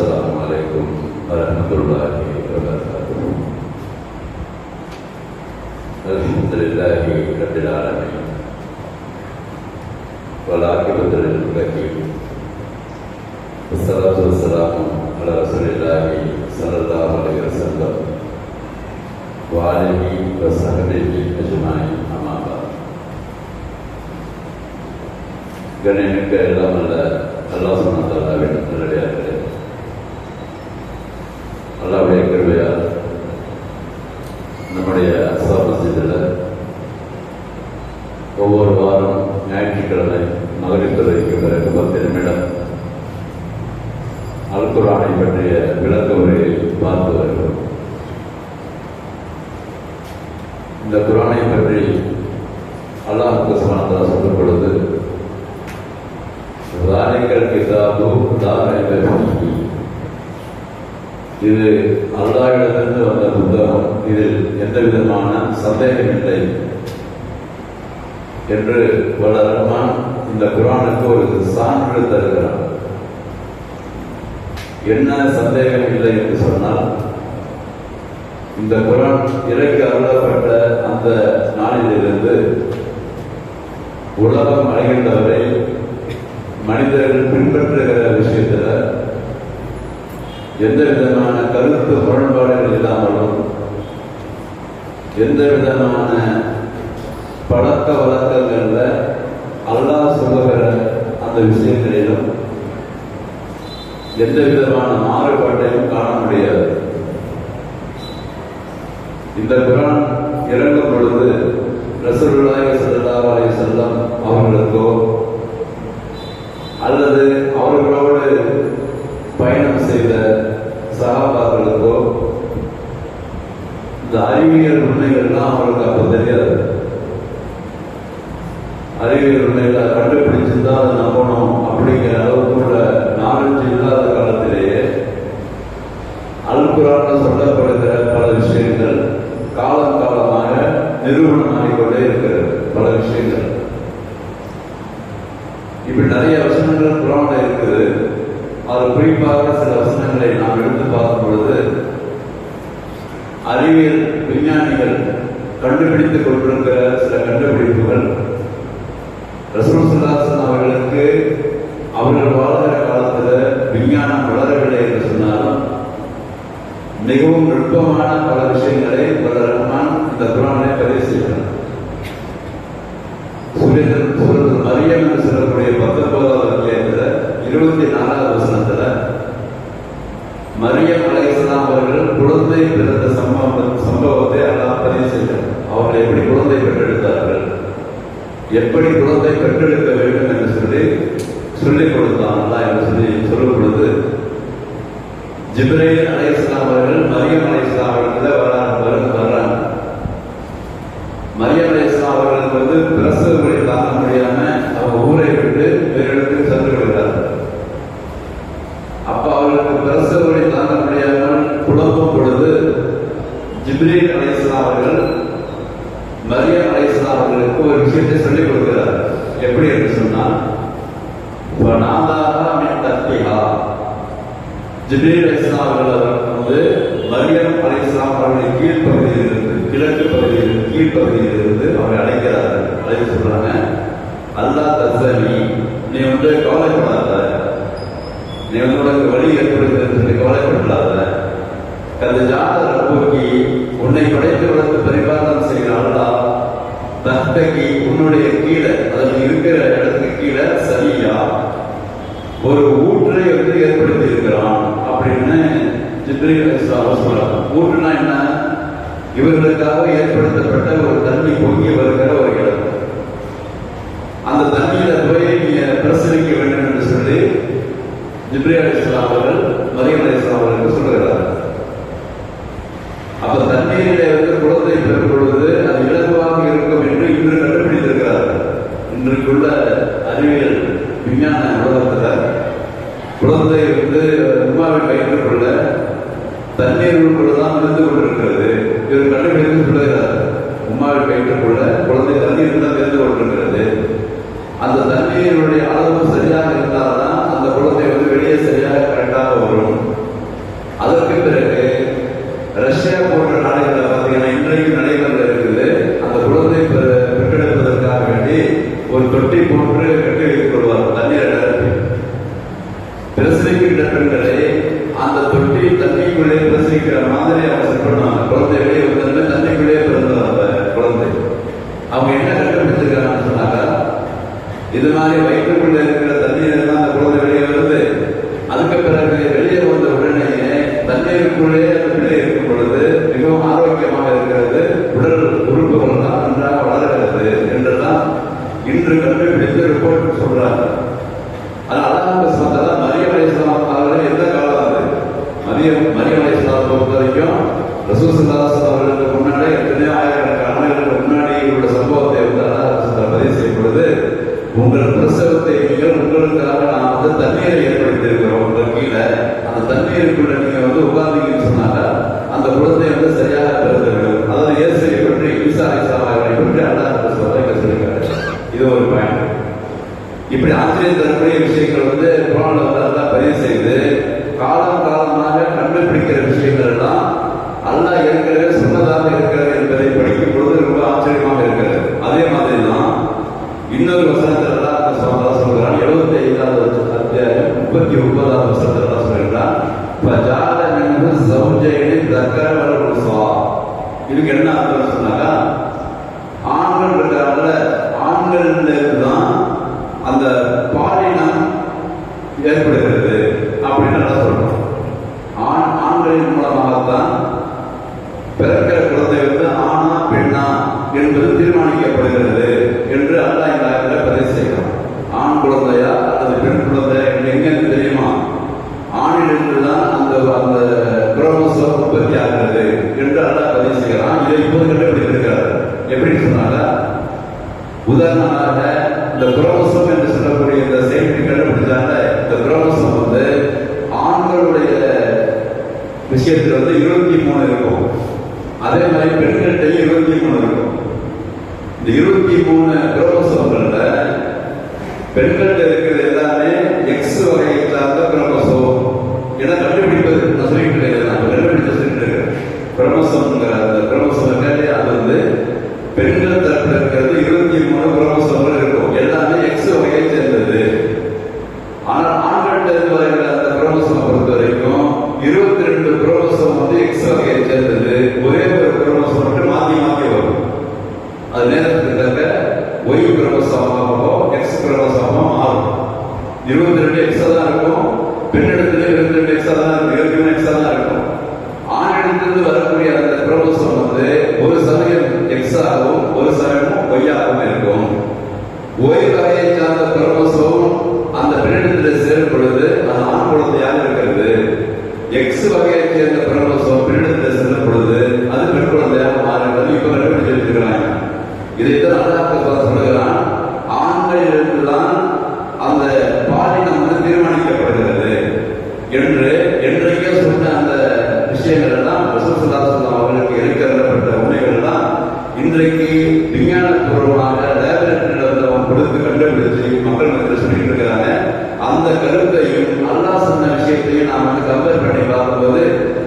السلام عليكم ورحمة الله وبركاته الحمد لله رب العالمين والعاقبة للمتقين والصلاة والسلام على رسول الله صلى الله عليه وسلم وآله وصحبه أجمعين أما بعد கணிமிக்க எல்லாம் அல்ல அல்லாஹ் சொன்னாவின் ஒவ்வொரு வாரம் ஞாயிற்றுக்கிழமை மகளிர்துறைக்கு பிறகு பத்து நிமிடம் அல்குரானை பற்றிய விளக்க உரையை பார்த்து வருகிறோம். இந்த குரானை பற்றி அல்லாஹுக்கு சுமானதா சொல்லும் பொழுது ராணிகள் கிதாபு தாரைகள் இது அல்லாவிடமிருந்து வந்த புத்தகம். இதில் எந்த விதமான சந்தேகம் இல்லை என்று வல்ல இந்த குரானுக்கு ஒரு சான்று தருகிறார் என்ன சந்தேகம் இல்லை என்று சொன்னால் இந்த குரான் இறக்கி அருளப்பட்ட அந்த நாளிலிருந்து உலகம் அடைகின்றவரை மனிதர்கள் பின்பற்றுகிற விஷயத்துல எந்த விதமான கருத்து முரண்பாடுகள் இல்லாமலும் எந்த விதமான பழக்க வழக்கங்கள்ல அல்லாஹ் சொல்லுகிற அந்த விஷயங்களிலும் எந்த விதமான மாறுபாட்டையும் காண முடியாது. இந்த குரான் இறங்கும் பொழுது ரசூலுல்லாஹி ஸல்லல்லாஹு அலைஹி வஸல்லம் அவர்களுக்கோ அல்குரான சொல்லப்படுகிற பல விஷயங்கள் காலம் காலமாக நிரூபணமாகிக் கொண்டே இருக்கிறது பல விஷயங்கள். இப்படி நிறைய வசனங்கள் குரான்ல இருக்குது. அது குறிப்பாக சில வசனங்களை நாம் எடுத்து பார்க்கும் பொழுது அறிவியல் விஞ்ஞானிகள் கண்டுபிடித்துக் கொண்டிருக்கிற சில கண்டுபிடிப்புகள் ரசூல் சுல்லாசன் அவர்களுக்கு அவர்கள் வாழ மிகவும் நுட்பமான பல விஷயங்களை பல ரஹ்மான் இந்த குரானை பதிவு செய்கிறார். சூரியன் மரியம் என்று சொல்லக்கூடிய பத்தொன்பதாவது அத்தியாயத்தில் இருபத்தி நாலாவது வசனத்தில் மரியம் அலைஹிஸ்ஸலாம் அவர்கள் குழந்தை பிறந்த சம்பவம் சம்பவத்தை அல்லாஹ் பதிவு செய்தார் அவர்கள் எப்படி குழந்தை பெற்றெடுத்தார்கள்? எப்படி குழந்தை பெற்றெடுக்க வேண்டும் என்று சொல்லி சொல்லிக் கொடுத்தான் என்று சொல்லி சொல்லும் பொழுது ஜிப்ரேல் அலை அவர்கள் மரியம் அலைஹிஸ்ஸலாம் அவர்களிடம் வர்றாங்க வர்றாங்க மரியம் அலைஹிஸ்ஸலாம் அவர்களுக்கு வந்து பிரசவ வழி தாங்க முடியாம அவங்க ஊரை விட்டு வேறு இடத்துக்கு சென்று விடுகிறார்கள் அப்ப அவர்களுக்கு பிரசவ வழி தாங்க முடியாமல் குழம்பும் பொழுது ஜிப்ரீல் அலைஹிஸ்ஸலாம் அவர்கள் மரியம் அலைஹிஸ்ஸலாம் அவர்களுக்கு ஒரு விஷயத்தை சொல்லிக் கொடுக்கிறார் எப்படி என்று சொன்னால் "வநாதாஹா மின் தஹ்திஹா." ஜிப்ரீல் அலைஹிஸ்ஸலாம் அவர்கள் வந்து மரியம் அலைஹிஸ்ஸலாம் அவர்களின் கீழ்ப்பகுதியில் இருந்து கிழக்கு பகுதியிலிருந்து அவரை அழைக்கிறார் அழைத்து சொல்றாங்க அல்லா தசனி நீ வந்து கவலைப்படாத. நீ வந்து உனக்கு வழி ஏற்படுகிறது சொல்லி கவலைப்படாத கது ஜாத ரப்போக்கி உன்னை படைத்து வளர்த்து பரிபாலனம் செய்கிற அல்லாஹ் தஹ்தகி உன்னுடைய கீழே அதில் இருக்கிற இடத்துக்கு கீழே சரியா ஒரு ஊற்றை வந்து ஏற்படுத்தி இருக்கிறான் அப்படின்னு ஜிப்ரீல் அலைஹிஸ்ஸலாம் சொல்றாங்க ஊற்றுனா என்ன இவர்களுக்காக ஏற்படுத்தப்பட்ட ஒரு தண்ணி பொங்கி வருகிற ஒரு இடம். அந்த தண்ணியில போய் நீங்க பிரசரிக்க வேண்டும் என்று சொல்லி ஜிப்ரி அலிஸ்லாம் அவர்கள் மரியம் அலிஸ்லாம் அவர்கள் சொல்லுகிறார் அப்ப தண்ணீரிலே வந்து குழந்தை பெறும் பொழுது அது இலகுவாக இருக்கும் என்று இன்று கண்டுபிடித்திருக்கிறார்கள். இன்றைக்குள்ள அறிவியல் விஞ்ஞான உலகத்தில் குழந்தை வந்து உமாவின் கொள்ள தண்ணீர் உட்கொள்ளதான் இருந்து கொண்டிருக்கிறது இவர் கண்டுபிடித்து சொல்லுகிறார் உமாவின் வயிற்றுக்குள்ள குழந்தை தண்ணி இருந்தால் தெரிந்து கொண்டிருக்கிறது. அந்த தண்ணீருடைய அளவு சரியாக இருந்தால்தான் அந்த குழந்தை வந்து வெளியே சரியாக கரெக்டாக வரும். يقول இப்படி ஆசிரியர் தரக்கூடிய விஷயங்கள் வந்து புராணத்தை பதிவு செய்து காலம் காலமாக கண்டுபிடிக்கிற விஷயங்கள் எல்லாம் அல்லா இருக்கிறது சொன்னதாக இருக்கிறது என்பதை படிக்கும் பொழுது ரொம்ப ஆச்சரியமாக இருக்கிறது. அதே மாதிரி தான் இன்னொரு வசனத்தில் சொல்கிறான் எழுபத்தி ஐந்தாவது அத்தியாயம் முப்பத்தி ஒன்பதாவது வசனம் ஏற்படுகிறது அப்படின்னு நல்லா சொல்லணும். ஆண் ஆண்களின் மூலமாகத்தான் பிறக்கிற குழந்தை வந்து ஆணா பெண்ணா என்று தீர்மானிக்கப்படுகிறது என்று அல்லா இந்த ஆயிரத்தில் பதிவு செய்யலாம் ஆண் குழந்தையா அல்லது பெண் குழந்தையா என்று எங்கன்னு தெரியுமா? ஆணிலிருந்து தான் அந்த அந்த குரோமோசோம் உற்பத்தி ஆகிறது என்று அல்லா பதிவு செய்யலாம் இதை இப்போது கண்டுபிடித்திருக்கிறார். எப்படின்னு சொன்னாங்க? உதாரணமாக இந்த குரோமோசோம் என்று சொல்லக்கூடிய இந்த செயலுக்கு கண்டுபிடிச்சாங்க கலோசம் வந்து ஆண்களுடைய விஷயத்தில் வந்து இருபத்தி மூணு இருக்கும். அதே மாதிரி பெண்கள்கிட்டையும் இருபத்தி மூணு இருக்கும். இந்த இருபத்தி மூணு கிரகோசவங்களில் பெண்கள்கிட்ட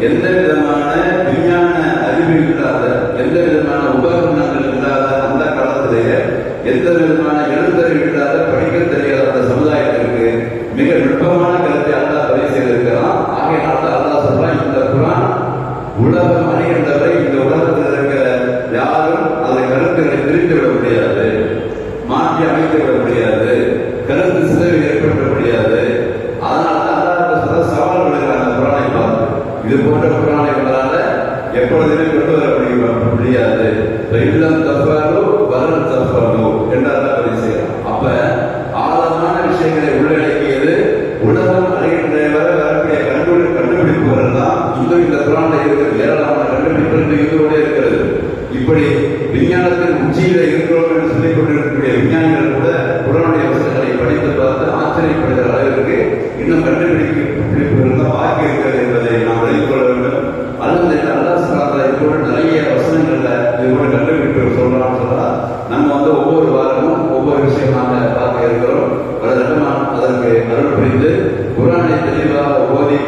எந்த விதமான விஞ்ஞான அறிவு இல்லாத எந்த விதமான உபகரணங்கள் இல்லாத அந்த காலத்திலேயே எந்த விதமான எழுத்தறிவு இல்லாத படிக்க தெரியாத சமுதாயத்திற்கு மிக நுட்பமான இது போன்ற குரானை எப்பொழுதுமே கொண்டு வர முடியும்? முடியாது. இல்லம் தப்பாரோ வரல் தப்பாரோ என்றால் பதிவு செய்யலாம். அப்ப ஆழமான விஷயங்களை உள்ளடக்கியது உலகம் அறிகின்ற வரை வரக்கூடிய கண்டுபிடி கண்டுபிடிப்புகள் தான் இன்னும் இந்த குரானில் இருக்கிற ஏராளமான கண்டுபிடிப்புகள் இதோட இருக்கிறது. இப்படி விஞ்ஞானத்தின் உச்சியில இருக்கிறோம் என்று சொல்லிக் கொண்டிருக்கக்கூடிய விஞ்ஞானிகள் கூட குரானுடைய வசனங்களை படித்து பார்த்து ஆச்சரியப்படுகிற அளவிற்கு இன்னும் கண்டுபிடிக்க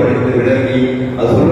പഠിക്കുന്ന വിടങ്ങി അതുകൊണ്ട്